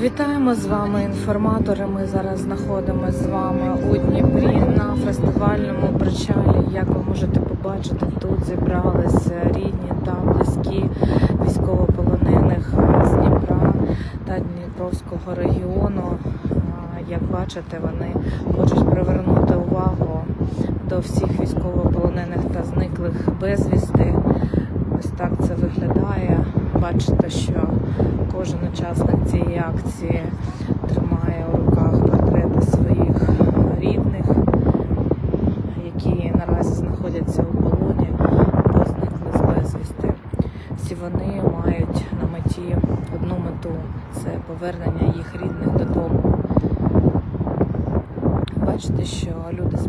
Вітаємо з вами інформатори. Ми зараз знаходимося з вами у Дніпрі на фестивальному причалі. Як ви можете побачити, тут зібралися рідні та близькі військовополонених з Дніпра та Дніпровського регіону. Як бачите, вони хочуть привернути увагу до всіх військовополонених та зниклих безвісти. Ось так це виглядає. Бачите, що кожен учасник цієї акції тримає у руках портрети своїх рідних, які наразі знаходяться у полоні або зникли з безвісти. Всі вони мають на меті одну мету це повернення їх рідних додому. Бачите, що люди з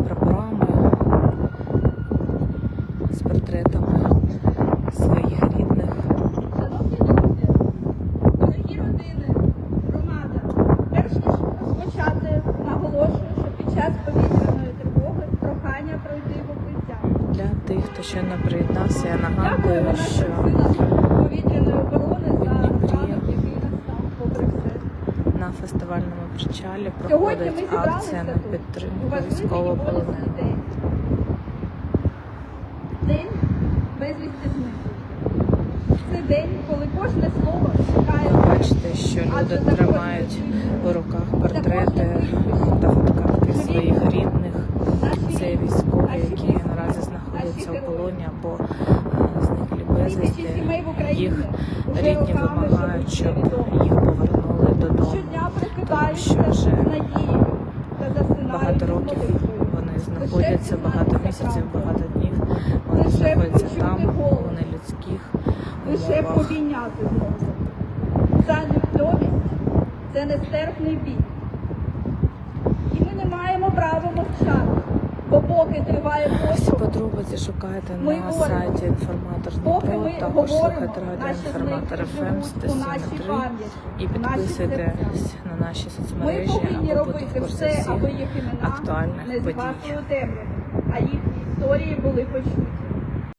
прохання пройти в укриття. Для тих, хто ще не приєднався, я нагадую, що повітряної оборони за ранок, який настав попри все. на фестивальному причалі проходить акція на підтримку військовополонених. день. День безвісти зниклих. Це день, коли кожне слово Ви бачите, що люди тримають руках портрети та фотокартки своїх рідних. Це військові, які наразі знаходяться у полоні або е, зниклі безвісти. Їх рідні вимагають, щоб їх повернули додому. Тому що вже багато років вони знаходяться багато місяців, багато днів. Вони знаходяться там, у нелюдських умовах. Ця невдомість – це нестерпний біль. І ми не маємо права мовчати, поки триває Всі подробиці шукайте Ми на говоримо. сайті інформатор Дніпро, ми також слухайте радіо інформатор ФМ 107.3 пам'яті, і підписуйтесь на наші соцмережі, аби бути в курсі всіх актуальних подій. а їхні історії були почуті.